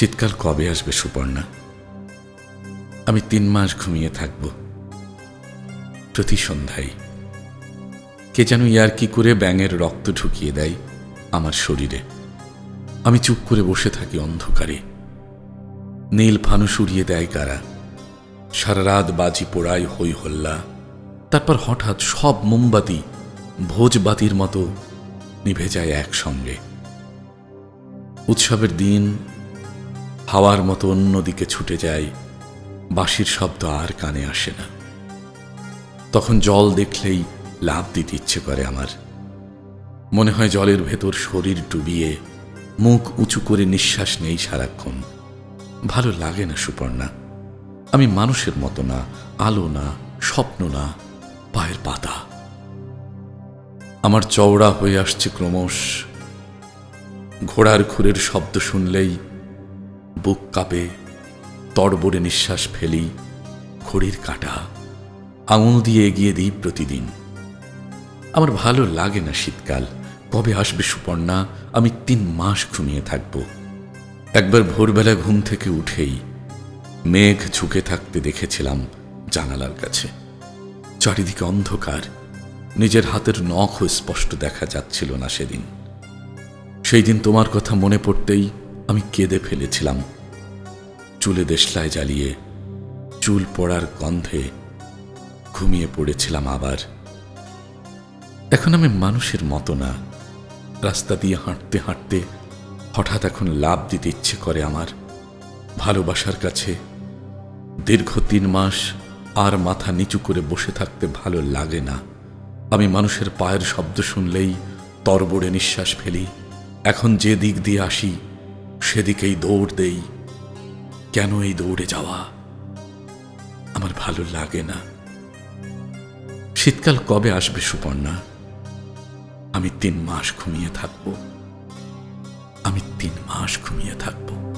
শীতকাল কবে আসবে, সুপর্ণা? আমি তিন মাস ঘুমিয়ে থাকব। প্রতি সন্ধ্যায়। কে যেন ইয়ার কি করে ব্যাঙের রক্ত ঢুকিয়ে দেয় আমার শরীরে। আমি চুপ করে বসে থাকি অন্ধকারে। নীল ফানুস উড়িয়ে দেয় কারা সারা রাত বাজি পোড়ায় হই হল্লা। তারপর হঠাৎ সব মোমবাতি ভোজবাতির মতো নিভে যায় একসঙ্গে। উৎসবের দিন হাওয়ার মতো অন্যদিকে ছুটে যায়, বাঁশির শব্দ আর কানে আসে না। তখন জল দেখলেই লাভ দিতে ইচ্ছে করে আমার। মনে হয় জলের ভেতর শরীর ডুবিয়ে মুখ উঁচু করে নিঃশ্বাস নেই সারাক্ষণ। ভালো লাগে না, সুপর্ণা। আমি মানুষের মতো না, আলো না, স্বপ্ন না, পায়ের পাতা। আমার চওড়া হয়ে আসছে ক্রমশ। ঘোড়ার খুরের শব্দ শুনলেই বুক কাঁপে, তড়বড়ে নিঃশ্বাস ফেলি, খড়ির কাটা, আঙুল দিয়ে এগিয়ে দিই প্রতিদিন। আমার ভালো লাগে না শীতকাল, কবে আসবে সুপর্ণা, আমি তিন মাস ঘুমিয়ে থাকব। একবার ভোরবেলা ঘুম থেকে উঠেই মেঘ ঝুঁকে থাকতে দেখেছিলাম জানালার কাছে। চারিদিকে অন্ধকার, নিজের হাতের নখও স্পষ্ট দেখা যাচ্ছিল না সেদিন। সেই দিন তোমার কথা মনে পড়তেই আমি কেঁদে ফেলেছিলাম। চুলে দেশলায় জ্বালিয়ে চুল পড়ার গন্ধে ঘুমিয়ে পড়েছিলাম আবার। এখন আমি মানুষের মতো না। রাস্তা দিয়ে হাঁটতে হাঁটতে হঠাৎ এখন লাভ দিতে ইচ্ছে করে আমার। ভালোবাসার কাছে দীর্ঘ তিন মাস আর মাথা নিচু করে বসে থাকতে ভালো লাগে না। আমি মানুষের পায়ের শব্দ শুনলেই তরবড়ে নিঃশ্বাস ফেলি। এখন যে দিক দিয়ে আসি সেদিকেই দৌড় দেই। কেন এই দৌড়ে যাওয়া? আমার ভালো লাগে না। শীতকাল কবে আসবে সুপর্ণা? আমি তিন মাস ঘুমিয়ে থাকব। আমি তিন মাস ঘুমিয়ে থাকব।